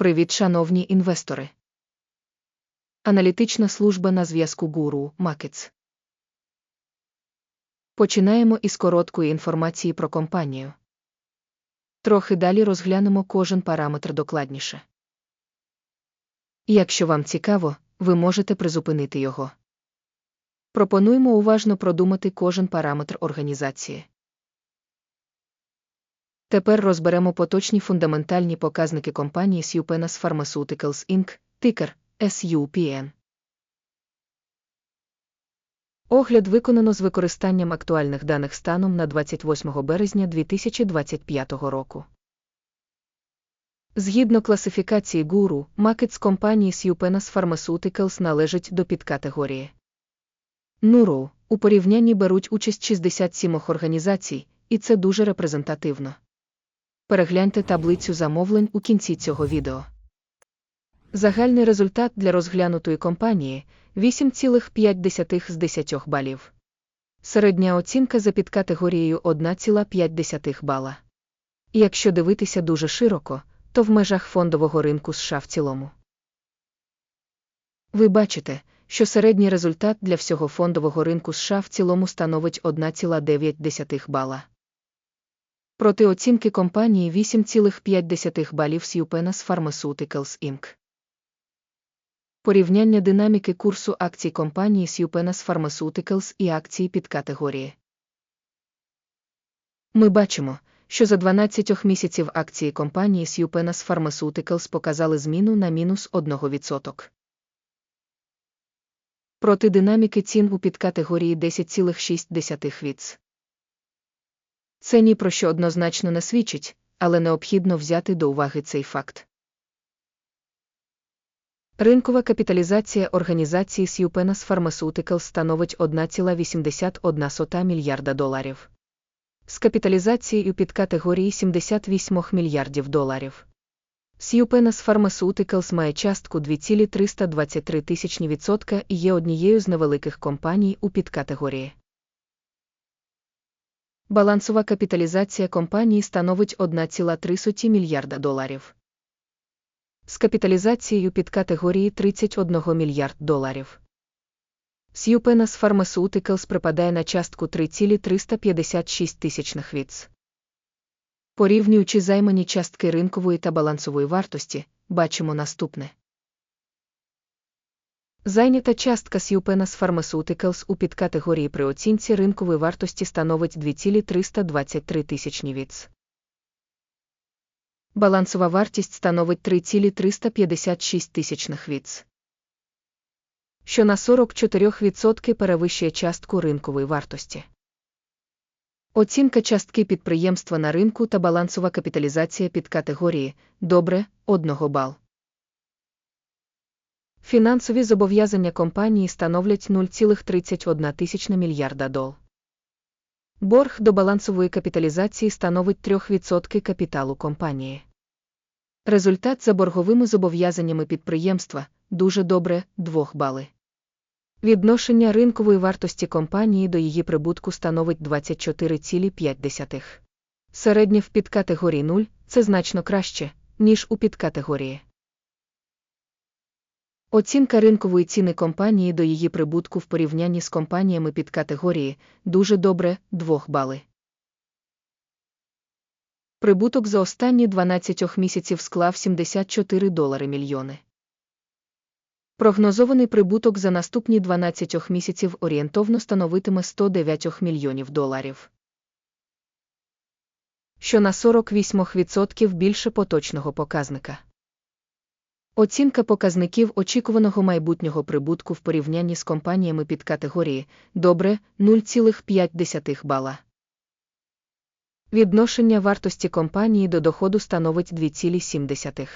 Привіт, шановні інвестори. Аналітична служба на зв'язку Гуру Макетс. Починаємо із короткої інформації про компанію. Трохи далі розглянемо кожен параметр докладніше. Якщо вам цікаво, ви можете призупинити його. Пропонуємо уважно продумати кожен параметр організації. Тепер розберемо поточні фундаментальні показники компанії Supenas Pharmaceuticals Inc., тикер SUPN. Огляд виконано з використанням актуальних даних станом на 28 березня 2025 року. Згідно класифікації гуру, макет з компанії Supenas Pharmaceuticals належить до підкатегорії. Нуру у порівнянні беруть участь 67 організацій, і це дуже репрезентативно. Перегляньте таблицю замовлень у кінці цього відео. Загальний результат для розглянутої компанії 8,5 з 10 балів. Середня оцінка за підкатегорією 1,5 бала. Якщо дивитися дуже широко, то в межах фондового ринку США в цілому. Ви бачите, що середній результат для всього фондового ринку США в цілому становить 1,9 бала. Проти оцінки компанії 8,5 балів Supenas Pharmaceuticals Inc. Порівняння динаміки курсу акцій компанії Supenas Pharmaceuticals і акції під категорії. Ми бачимо, що за 12 місяців акції компанії Supenas Pharmaceuticals показали зміну на мінус 1%. Проти динаміки цін у підкатегорії 10,6 віц. Це ні про що однозначно не свідчить, але необхідно взяти до уваги цей факт. Ринкова капіталізація організації Supenas Pharmaceuticals становить 1,81 мільярда доларів. З капіталізацією під категорії 78 мільярдів доларів. Supenas Pharmaceuticals має частку 2,323 тисячні відсотка і є однією з невеликих компаній у підкатегорії. Балансова капіталізація компанії становить 1,3 мільярда доларів. З капіталізацією під категорії 31 мільярд доларів. Supenas Pharmaceuticals припадає на частку 3,356 тисячних віц. Порівнюючи займані частки ринкової та балансової вартості, бачимо наступне. Зайнята частка Supenas Pharmaceuticals у підкатегорії при оцінці ринкової вартості становить 2,323 тисячні віц. Балансова вартість становить 3,356 тисячних віц. Що на 44% перевищує частку ринкової вартості. Оцінка частки підприємства на ринку та балансова капіталізація під категорії добре 1 бал. Фінансові зобов'язання компанії становлять 0,31 мільярда дол. Борг до балансової капіталізації становить 3% капіталу компанії. Результат за борговими зобов'язаннями підприємства дуже добре 2 бали. Відношення ринкової вартості компанії до її прибутку становить 24,5. Середнє в підкатегорії 0 це значно краще, ніж у підкатегорії. Оцінка ринкової ціни компанії до її прибутку в порівнянні з компаніями під категорії дуже добре 2 бали. Прибуток за останні 12 місяців склав 74 долари мільйони. Прогнозований прибуток за наступні 12 місяців орієнтовно становитиме 109 мільйонів доларів. Що на 48% більше поточного показника. Оцінка показників очікуваного майбутнього прибутку в порівнянні з компаніями під категорії добре 0,5 бала. Відношення вартості компанії до доходу становить 2,7.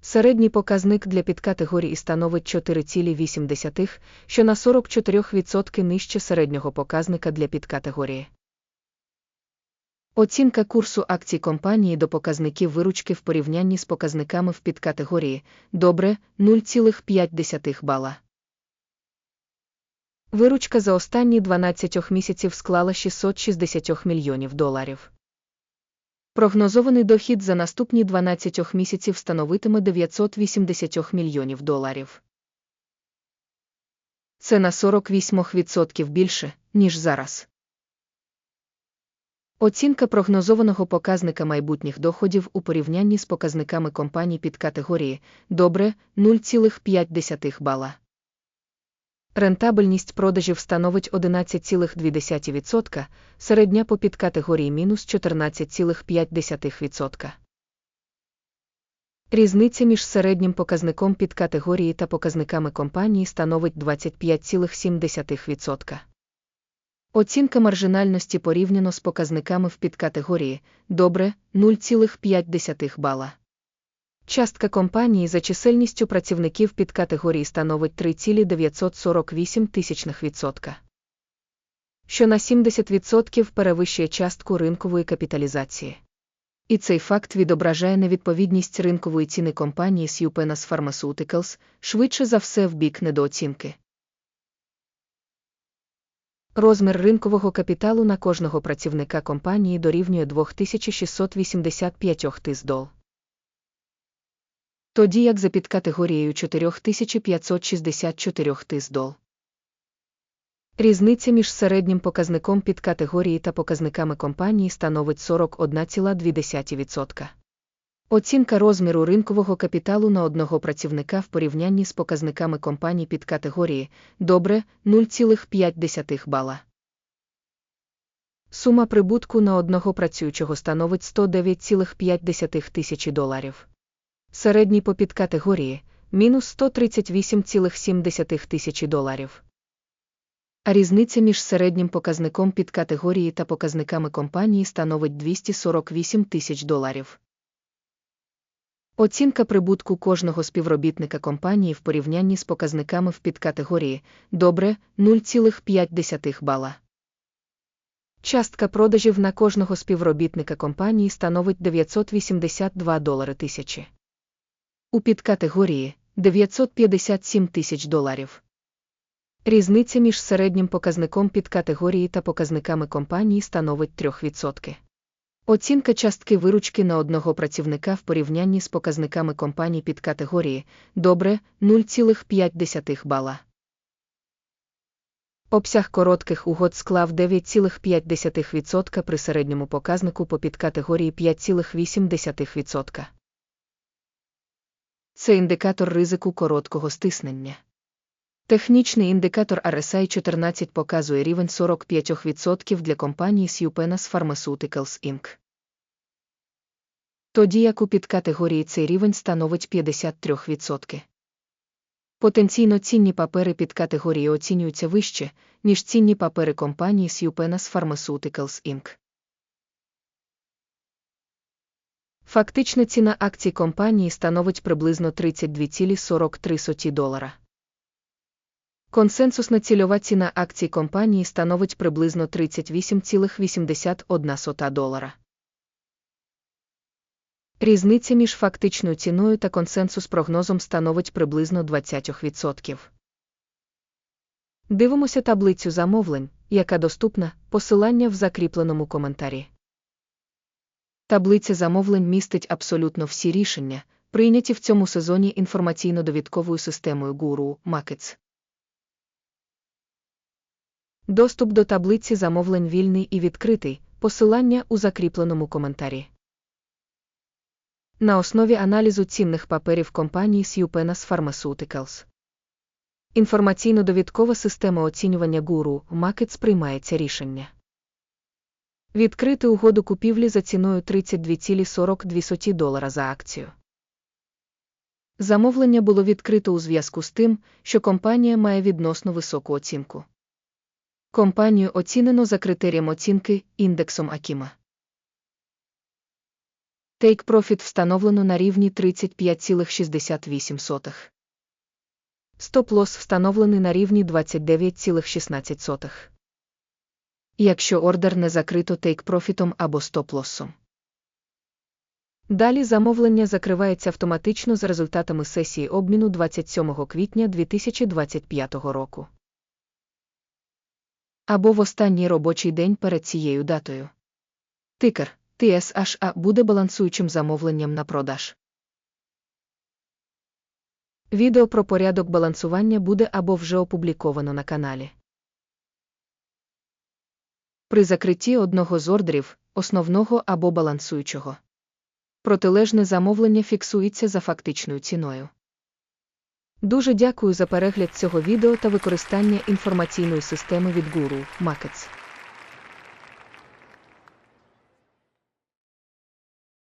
Середній показник для підкатегорії становить 4,8, що на 44% нижче середнього показника для підкатегорії. Оцінка курсу акцій компанії до показників виручки в порівнянні з показниками в підкатегорії добре 0,5 бала. Виручка за останні 12 місяців склала 660 мільйонів доларів. Прогнозований дохід за наступні 12 місяців становитиме 980 мільйонів доларів. Це на 48% більше, ніж зараз. Оцінка прогнозованого показника майбутніх доходів у порівнянні з показниками компаній під категорії добре 0,5 бала. Рентабельність продажів становить 11,2%, середня по підкатегорії мінус 14,5%. Різниця між середнім показником підкатегорії та показниками компанії становить 25,7%. Оцінка маржинальності порівняно з показниками в підкатегорії добре 0,5 бала. Частка компанії за чисельністю працівників під категорії становить 3,948 тисячних відсотка, що на 70% перевищує частку ринкової капіталізації. І цей факт відображає невідповідність ринкової ціни компанії Supenas Pharmaceuticals швидше за все в бік недооцінки. Розмір ринкового капіталу на кожного працівника компанії дорівнює 2685 тис тоді як за підкатегорією 4564 тис дол. Різниця між середнім показником підкатегорії та показниками компанії становить 41,2%. Оцінка розміру ринкового капіталу на одного працівника в порівнянні з показниками компаній під категорії добре 0,5 бала. Сума прибутку на одного працюючого становить 109,5 тисячі доларів середній по підкатегорії мінус 138,7 тисячі доларів. А різниця між середнім показником підкатегорії та показниками компанії становить 248 тисяч доларів. Оцінка прибутку кожного співробітника компанії в порівнянні з показниками в підкатегорії добре 0,5 бала. Частка продажів на кожного співробітника компанії становить 982 долари тисячі у підкатегорії 957 тисяч доларів. Різниця між середнім показником підкатегорії та показниками компанії становить 3%. Оцінка частки виручки на одного працівника в порівнянні з показниками компаній під категорії добре 0,5 бала. Обсяг коротких угод склав 9,5% при середньому показнику по підкатегорії 5,8%. Це індикатор ризику короткого стиснення. Технічний індикатор RSI 14 показує рівень 45% для компанії Supenas Pharmaceuticals Inc. Тоді як у підкатегорії цей рівень становить 53%. Потенційно цінні папери під категорії оцінюються вище, ніж цінні папери компанії Supenas Pharmaceuticals Inc. Фактична ціна акцій компанії становить приблизно 32,43 долара. Консенсусна цільова ціна акцій компанії становить приблизно 38,81 долара. Різниця між фактичною ціною та консенсус прогнозом становить приблизно 20%. Дивимося таблицю замовлень, яка доступна, посилання в закріпленому коментарі. Таблиця замовлень містить абсолютно всі рішення, прийняті в цьому сезоні інформаційно-довідковою системою Guru Markets. Доступ до таблиці замовлень вільний і відкритий, посилання у закріпленому коментарі. На основі аналізу цінних паперів компанії Supenas Pharmaceuticals. Інформаційно-довідкова система оцінювання Guru Markets приймається рішення. Відкрити угоду купівлі за ціною 32,42 долара за акцію. Замовлення було відкрито у зв'язку з тим, що компанія має відносно високу оцінку. Компанію оцінено за критерієм оцінки індексом Акіма. Take Profit встановлено на рівні 35,68. Стоп-лосс встановлений на рівні 29,16 якщо ордер не закрито тейк-профітом або стоп-лоссом. Далі замовлення закривається автоматично за результатами сесії обміну 27 квітня 2025 року. Або в останній робочий день перед цією датою. Тикер TSHA буде балансуючим замовленням на продаж. Відео про порядок балансування буде або вже опубліковано на каналі. При закритті одного з ордерів, основного або балансуючого. Протилежне замовлення фіксується за фактичною ціною. Дуже дякую за перегляд цього відео та використання інформаційної системи від Guru Markets.